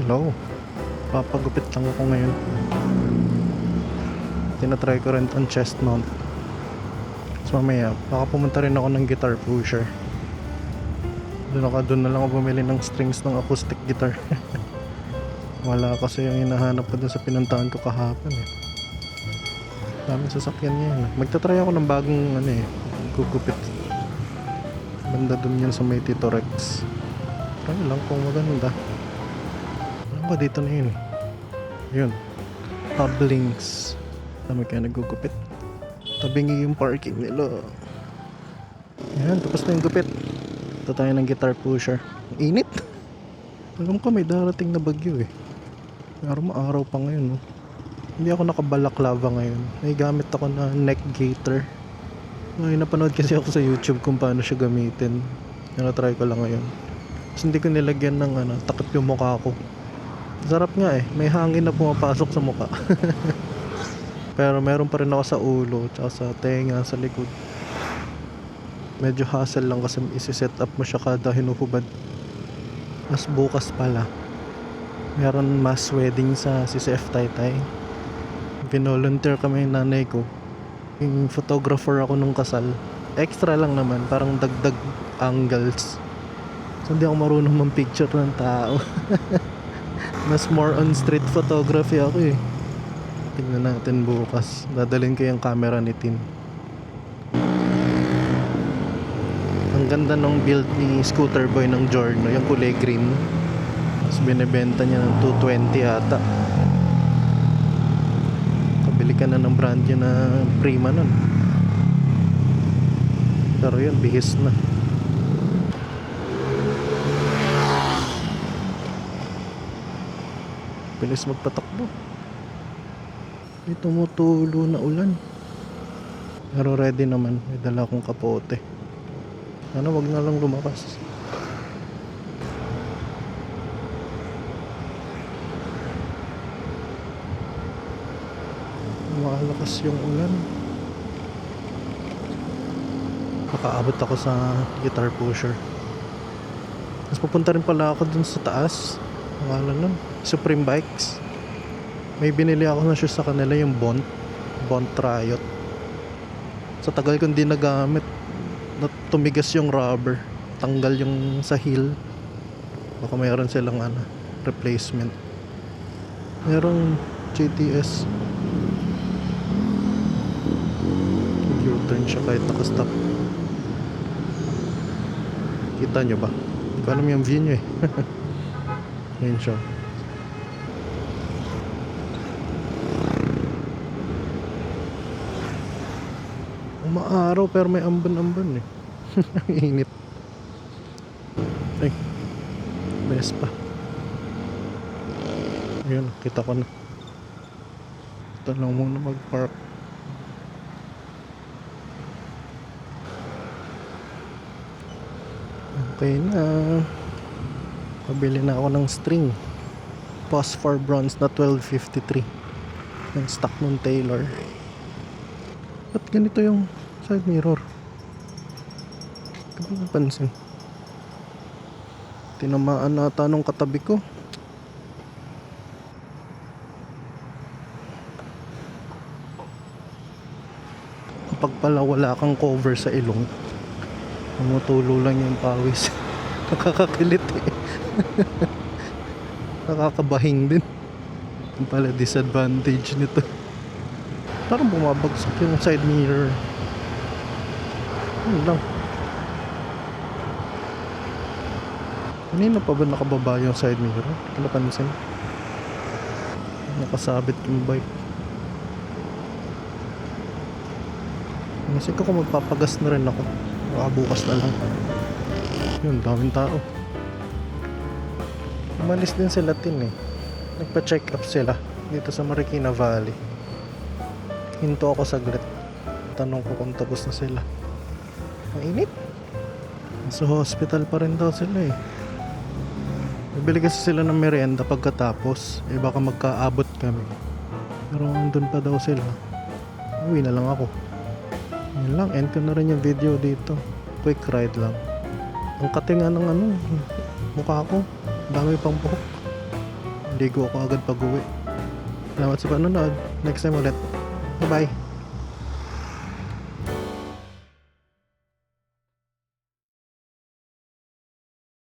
Hello. Papagupit lang ako ngayon. Tinatry ko rin ang chest mount. So mamaya, baka pumunta rin ako ng guitar pusher. Doon ako, doon na lang ako bumili ng strings ng acoustic guitar. Wala kasi yung hinahanap ko dun sa pinuntahan ko kahapon eh. Daming sasakyan niya yan. Magta-try ako ng bagong ano eh, gugupit. Banda dun yan sa may Tito Rex. Lang kung maganda. Ba dito na yun? Yun. Publinks. Dami kaya nagugupit. Tabingi yung parking nila. Yan, tapos na yung gupit. Ito tayo ng guitar pusher. Init. Alam ko may darating na bagyo eh. Pero maaraw pa ngayon. No? Hindi ako nakabalaklava ngayon. May gamit ako na neck gaiter. May napanood kasi ako sa YouTube kung paano siya gamitin. Try ko lang ngayon. Tapos hindi ko nilagyan ng ano, takip yung mukha ko. Sarap nga eh. May hangin na pumapasok sa mukha. Pero meron pa rin ako sa ulo, tsaka sa tenga, sa likod. Medyo hassle lang kasi isi-set up mo siya kada hinuhubad. Mas bukas pala. Meron mass wedding sa CCF Taytay. Vinolunteer kami ng nanay ko. Yung photographer ako nung kasal. Extra lang naman, parang dagdag angles. So hindi ako marunong mag-picture ng tao. Mas more on street photography ako eh. Tingnan natin bukas. Dadalhin ko yung camera ni Tin. Ang ganda ng build ni Scooter Boy ng Giorno, yung kulay green. Tapos binibenta niya ng 220 ata. Kabili ka na ng brand yun na Prima nun. Pero yun, bihis na. Bilis magpatakbo. May tumutulo na ulan. Pero ready naman. May dala akong kapote. Ano, wag na lang lumakas. Malakas yung ulan. Makaabot ako sa guitar pusher. Tapos pupunta rin pala ako dun sa taas. Pangalan nun. Supreme Bikes. May binili ako na shoes sa kanila yung Bond. Bond Triot. Sa tagal kong di nagamit. na- Tumigas yung rubber. Tanggal yung sa heel. Baka mayroon silang ano, replacement. Merong GTS. U-turn siya kahit nakastop. Kita nyo ba? Alam yung view nyo eh. Ayun siya. Umaaraw pero may amban-amban eh. Init. Ay. Best pa. Ayun, kita ko na. Ito lang muna mag-park. Okay na. Pabili na ako ng string. Phosphor bronze na 1253. Yung stock ng Taylor. Ba't ganito yung side mirror? Hindi ko napansin. Tinamaan nata nung katabi ko. Kapag pala wala kang cover sa ilong, tumutulo lang yung pawis. Nakakakilit eh. Nakakabahing din. Yung pala disadvantage nito. Parang bumabagsak yung side mirror. Ano lang. Kanina pa ba nakababa yung side mirror? Hindi ko napansin. Nakasabit yung bike. Kasi ko magpapagas na rin ako. Baka bukas na lang. Yun, daming tao. Umalis din sila tin eh. Nagpa-check up sila dito sa Marikina Valley. Hinto ako saglit. Tanong ko kung tapos na sila. Mainit. Sa hospital pa rin daw sila eh. Bibili kasi sila ng merienda pagkatapos. Eh baka magkaabot kami. Pero andun pa daw sila. Uwi na lang ako. Yun lang, end ko na rin yung video dito. Quick ride lang. Ang katinga ng ano, mukha ko. Dami pang buhok. ligo ako agad pag uwi. Salamat sa panonood. Next time ulit. Bye-bye.